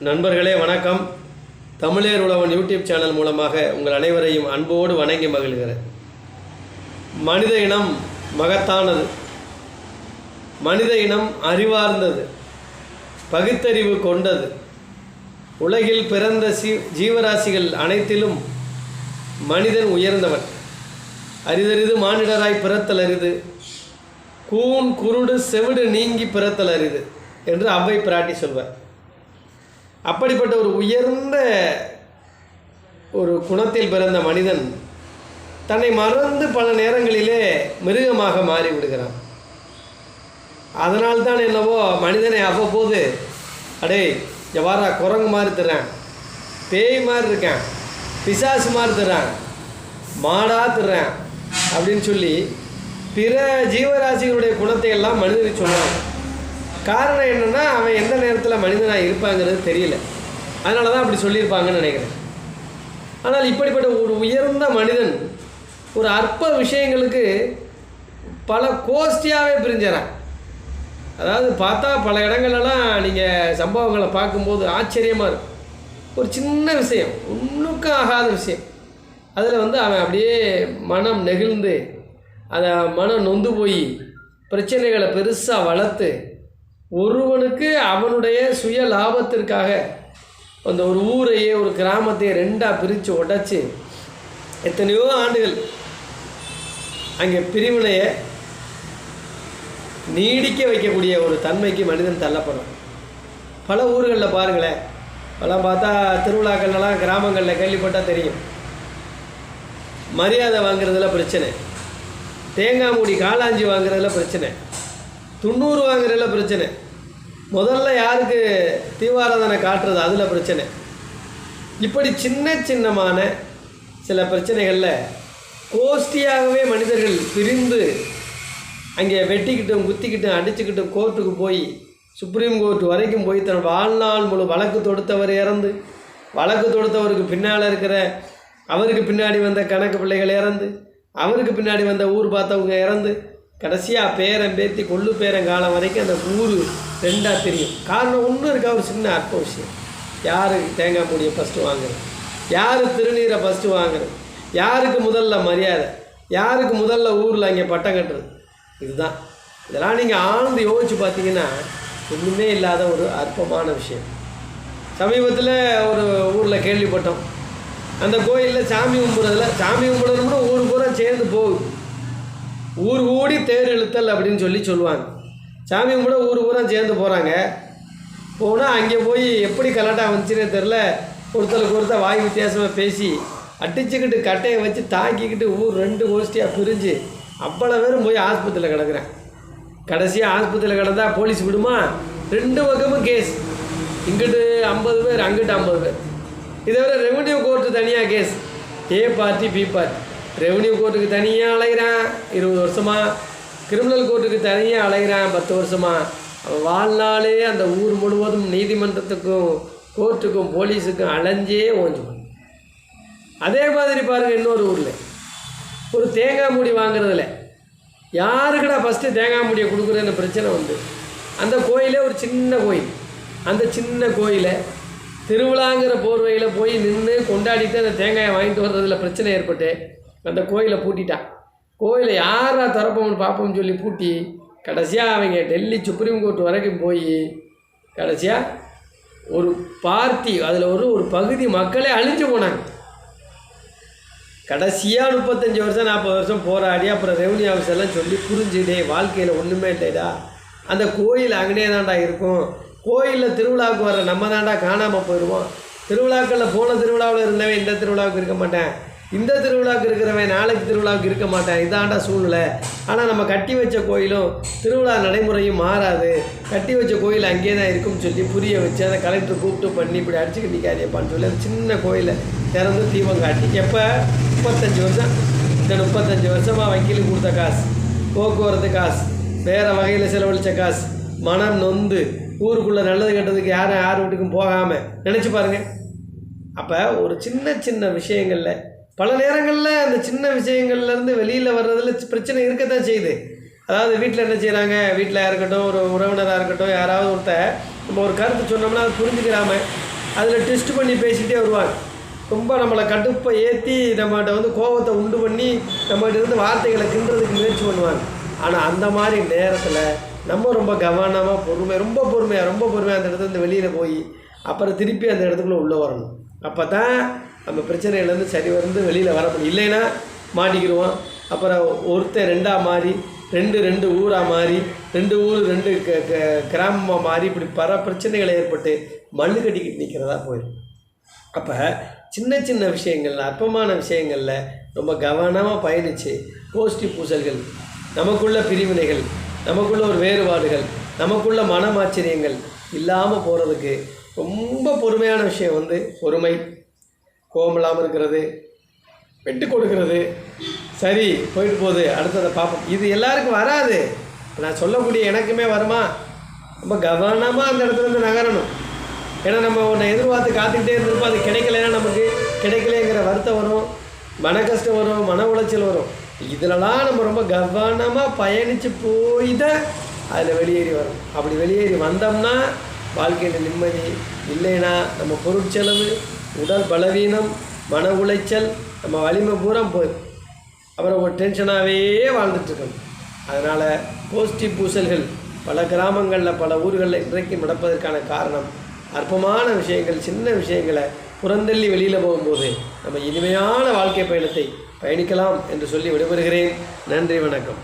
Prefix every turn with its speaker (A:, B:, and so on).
A: நண்பர்களே வணக்கம். தமிழர் உழவன் யூடியூப் சேனல் மூலமாக உங்கள் அனைவரையும் அன்போடு வணங்கி மகிழ்கிறேன். மனித இனம் மகத்தானது. மனித இனம் அறிவார்ந்தது. பகுத்தறிவு கொண்டது. உலகில் பிறந்த சி ஜீவராசிகள் அனைத்திலும் மனிதன் உயர்ந்தவன். அரிதறிது மானிடராய் பிறத்தல் அரிது கூன் குருடு செவிடு நீங்கி பிறத்தல் அரிது என்று அவ்வை பிராட்டி சொல்வார். அப்படிப்பட்ட ஒரு உயர்ந்த ஒரு குணத்தில் பிறந்த மனிதன் தன்னை மறந்து பல நேரங்களிலே மிருகமாக மாறி விடுகிறான் அதனால்தான் என்னவோ மனிதனை அவ்வப்போது அடே எவ்வாறா குரங்கு மாதிரி தர்றேன் பேய் மாதிரி இருக்கேன் பிசாசு மாதிரி தர்றேன் மாடா தர்றேன் அப்படின்னு சொல்லி பிற ஜீவராசிகளுடைய குணத்தை எல்லாம் மனிதனுக்கு சொல்லுவாங்க காரணம் என்னென்னா அவன் எந்த நேரத்தில் மனிதனாக இருப்பாங்கிறது தெரியல. அதனால தான் அப்படி சொல்லியிருப்பாங்கன்னு நினைக்கிறேன். ஆனால் இப்படிப்பட்ட ஒரு உயர்ந்த மனிதன் ஒரு அற்ப விஷயங்களுக்கு பல கோஷ்டியாகவே பிரிஞ்சிடறான் அதாவது பார்த்தா பல இடங்கள்லாம் நீங்கள் சம்பவங்களை பார்க்கும்போது ஆச்சரியமாக இருக்கும். ஒரு சின்ன விஷயம் ஒன்றுக்கும் ஆகாத விஷயம். அதில் வந்து அவன் அப்படியே மனம் நெகிழ்ந்து அதை மனம் நொந்து போய் பிரச்சனைகளை பெருசாக வளர்த்து ஒருவனுக்கு அவனுடைய சுய லாபத்திற்காக அந்த ஒரு ஊரையே ஒரு கிராமத்தையே ரெண்டாக பிரித்து உடச்சி எத்தனையோ ஆண்டுகள் அங்கே பிரிவினையை நீடிக்க வைக்கக்கூடிய ஒரு தன்மைக்கு மனிதன் தள்ளப்படுறான் பல ஊர்களில் பாருங்களேன். பலம் பார்த்தா திருவிழாக்கள்லாம் கிராமங்களில் கேள்விப்பட்டால் தெரியும். மரியாதை வாங்குறதுல பிரச்சனை. தேங்காய் மூடி காளாஞ்சி வாங்குறதுல பிரச்சனை. துண்ணூறு வாங்குறதுல பிரச்சனை. முதல்ல யாருக்கு தீவாராதனை காட்டுறது அதில் பிரச்சனை. இப்படி சின்ன சின்னமான சில பிரச்சனைகளில் கோஷ்டியாகவே மனிதர்கள் பிரிந்து அங்கே வெட்டிக்கிட்டும் குத்திக்கிட்டும் அடிச்சுக்கிட்டும் கோர்ட்டுக்கு போய் சுப்ரீம் கோர்ட் வரைக்கும் போய் தன் வாழ்நாள் முழு வழக்கு தொடுத்தவர் இறந்து வழக்கு தொடுத்தவருக்கு பின்னால் இருக்கிற அவருக்கு பின்னாடி வந்த கணக்கு பிள்ளைகள் இறந்து அவருக்கு பின்னாடி வந்த ஊர் பார்த்தவங்க இறந்து கடைசியாக பேரன் பேத்தி கொள்ளு பேரன் காலம் வரைக்கும் அந்த ஊர் ரெண்டாக தெரியும். காரணம் ஒன்றும் இருக்கா? ஒரு சின்ன அற்ப விஷயம். யார் தேங்காய் மூடியை ஃபஸ்ட்டு வாங்குறது? யார் திருநீரை ஃபஸ்ட்டு வாங்குறது? யாருக்கு முதல்ல மரியாதை? யாருக்கு முதல்ல ஊரில் அங்கே பட்டம் கட்டுறது? இதுதான். இதெல்லாம் நீங்கள் ஆழ்ந்து யோசிச்சு பார்த்தீங்கன்னா ஒன்றுமே இல்லாத ஒரு அற்பமான விஷயம். சமீபத்தில் ஒரு ஊரில் கேள்விப்பட்டோம். அந்த கோயிலில் சாமி கும்பிட்றதுல சாமி கும்பிட்றதுன்னு ஊர் பூரா சேர்ந்து போகுது. ஊர் கூடி தேர் இழுத்தல் அப்படின்னு சொல்லி சொல்லுவாங்க. சாமி கும்பிட ஊர் ஊராக சேர்ந்து போகிறாங்க போனால் அங்கே போய் எப்படி கலாட்டாக வந்துச்சுனே தெரில ஒருத்தருக்கு ஒருத்தர் வாய் வித்தியாசமாக பேசி அடிச்சுக்கிட்டு கட்டையை வச்சு தாக்கிக்கிட்டு ஊர் ரெண்டு கோஷ்டியாக பிரிஞ்சு அவ்வளோ பேரும் போய் ஆஸ்பத்திரியில் கிடக்குறேன் கடைசியாக ஆஸ்பத்திரியில் கிடந்தால் போலீஸ் விடுமா? ரெண்டு பக்கமும் கேஸ் இங்கிட்டு ஐம்பது பேர் அங்கிட்டு ஐம்பது பேர். இதை விட ரெவன்யூ கோர்ட்டு தனியாக case A party B party revenue கோர்ட்டுக்கு தனியாக அலைகிறான் இருபது வருஷமாக கிரிமினல் கோர்ட்டுக்கு தனியாக அலைகிறான் பத்து வருஷமாக அவன் வாழ்நாளே அந்த ஊர் முழுவதும் நீதிமன்றத்துக்கும் கோர்ட்டுக்கும் போலீஸுக்கும் அலைஞ்சே ஓஞ்சு அதே மாதிரி பாருங்கள் இன்னொரு ஊரில். ஒரு தேங்காய் மூடி வாங்குறதுல. யாருக்கடா ஃபஸ்ட்டு தேங்காய் மூடியை கொடுக்குறேன்னு பிரச்சனை வந்து அந்த கோயிலே ஒரு சின்ன கோயில். அந்த சின்ன கோயிலை திருவிழாங்கிற போர்வையில் போய் நின்று கொண்டாடிட்டு அந்த தேங்காயை வாங்கிட்டு வர்றதில் பிரச்சனை ஏற்பட்டு அந்த கோயிலை பூட்டிட்டான் கோயிலை யாரா திறப்போம்னு பார்ப்போம்னு சொல்லி பூட்டி கடைசியாக அவங்க டெல்லி சுப்ரீம் கோர்ட் வரைக்கும் போய் கடைசியாக ஒரு பார்ட்டி அதில் ஒரு ஒரு பகுதி மக்களே அழிஞ்சு போனாங்க. கடைசியாக முப்பத்தஞ்சு வருஷம் நாற்பது வருஷம் போராடி அப்புறம் ரெவன்யூ ஆஃபீஸர்லாம் சொல்லி புரிஞ்சு வாழ்க்கையில் ஒன்றுமே இல்லைடா அந்த கோயில் அங்கனே தாண்டா இருக்கும். கோயிலில் திருவிழாவுக்கு வர நம்ம தாண்டா காணாமல் போயிடுவோம் திருவிழாக்களில் போன திருவிழாவில் இருந்தவன் இந்த திருவிழாவுக்கு இருக்க மாட்டேன். இந்த திருவிழாவுக்கு இருக்கிறவன் நாளைக்கு திருவிழாவுக்கு இருக்க மாட்டேன். இதாண்டா சூழ்நிலை. ஆனால் நம்ம கட்டி வச்ச கோயிலும் திருவிழா நடைமுறையும் மாறாது. கட்டி வச்ச கோயில் அங்கேயே தான் இருக்கும்னு சொல்லி புரிய வச்சு அதை கலெக்டர் கூப்பிட்டு பண்ணி இப்படி அடிச்சுக்க நிற்காதேப்பான்னு சொல்லி அந்த சின்ன கோயிலை திறந்து தீபம் காட்டி. எப்போ? முப்பத்தஞ்சு வருஷம். இந்த முப்பத்தஞ்சு வருஷமாக வக்கீலுக்கு கொடுத்த காசு. போக்குவரத்து காசு. வேறு வகையில் செலவழித்த காசு. மனம் நொந்து. ஊருக்குள்ளே நல்லது கெட்டதுக்கு யாரும் யார் வீட்டுக்கும் போகாமல் நினச்சி பாருங்கள் அப்போ ஒரு சின்ன சின்ன விஷயங்களில் பல நேரங்களில் அந்த சின்ன விஷயங்கள்லேருந்து வெளியில் வர்றதுல பிரச்சனை இருக்கத்தான் செய்யுது. அதாவது வீட்டில் என்ன செய்கிறாங்க வீட்டில் இருக்கட்டும் ஒரு உறவினராக இருக்கட்டும் யாராவது ஒருத்தர் நம்ம ஒரு கருத்து சொன்னோம்னா அது புரிஞ்சுக்கிறாம அதில் டெஸ்ட் பண்ணி பேசிகிட்டே வருவாங்க. ரொம்ப நம்மளை கடுப்பை ஏற்றி நம்மகிட்ட வந்து கோபத்தை உண்டு பண்ணி நம்மகிட்ட இருந்து வார்த்தைகளை கிண்டுறதுக்கு முயற்சி பண்ணுவாங்க. ஆனால் அந்த மாதிரி நேரத்தில் நம்ம ரொம்ப கவனமாக பொறுமை ரொம்ப பொறுமையாக ரொம்ப பொறுமையாக அந்த இடத்துல இருந்து வெளியில் போய் அப்புறம் திருப்பி அந்த இடத்துக்குள்ளே உள்ளே வரணும். அப்போ தான் நம்ம பிரச்சனையிலேருந்து சரி வந்து வெளியில் வர முடியும். இல்லைன்னா மாட்டிக்கிடுவோம். அப்புறம் ஒருத்தன் ரெண்டாக மாறி ரெண்டு ரெண்டு ஊராக மாறி ரெண்டு ஊர் ரெண்டு க க கிராமமாக மாறி இப்படி பல பிரச்சனைகள் ஏற்பட்டு மண்ணு கட்டிக்கிட்டு நிற்கிறதா போயிடும். அப்போ சின்ன சின்ன விஷயங்கள்ல அற்பமான விஷயங்களில் ரொம்ப கவனமாக பயணித்து கோஷ்டி பூசல்கள் நமக்குள்ள பிரிவினைகள் நமக்குள்ள ஒரு வேறுபாடுகள் நமக்குள்ள மனமாச்சரியங்கள் இல்லாமல் போகிறதுக்கு ரொம்ப பொறுமையான விஷயம் வந்து பொறுமை. கோபம் இல்லாமல் இருக்கிறது விட்டு கொடுக்கறது. சரி போயிட்டு போகுது. அடுத்ததை பார்ப்போம். இது எல்லாருக்கும் வராது. நான் சொல்லக்கூடிய எனக்குமே வருமா? ரொம்ப கவனமாக அந்த இடத்துல இருந்து நகரணும். ஏன்னா நம்ம ஒன்றை எதிர்பார்த்து காத்துக்கிட்டே இருந்திருப்போம். அது கிடைக்கலன்னா நமக்கு கிடைக்கலங்கிற வருத்தம் வரும். மன கஷ்டம் வரும் மன உளைச்சல் வரும். இதிலலாம் நம்ம ரொம்ப கவனமாக பயணித்து போய் தான் அதில் வெளியேறி வரும் அப்படி வெளியேறி வந்தோம்னா வாழ்க்கையில் நிம்மதி இல்லைன்னா நம்ம பொருட்செலவு உடல் பலவீனம் மன உளைச்சல் நம்ம வலிமை பூரா போயிடும் அப்புறம் ஒரு டென்ஷனாகவே வாழ்ந்துட்டுருக்கணும் அதனால் கோஷ்டி பூசல்கள் பல கிராமங்களில் பல ஊர்களில் இன்றைக்கு நடப்பதற்கான காரணம் அற்பமான விஷயங்கள் சின்ன விஷயங்களை புறந்தள்ளி வெளியில் போகும்போது நம்ம இனிமையான வாழ்க்கை பயணத்தை பயணிக்கலாம் என்று சொல்லி விடைபெறுகிறேன். நன்றி வணக்கம்.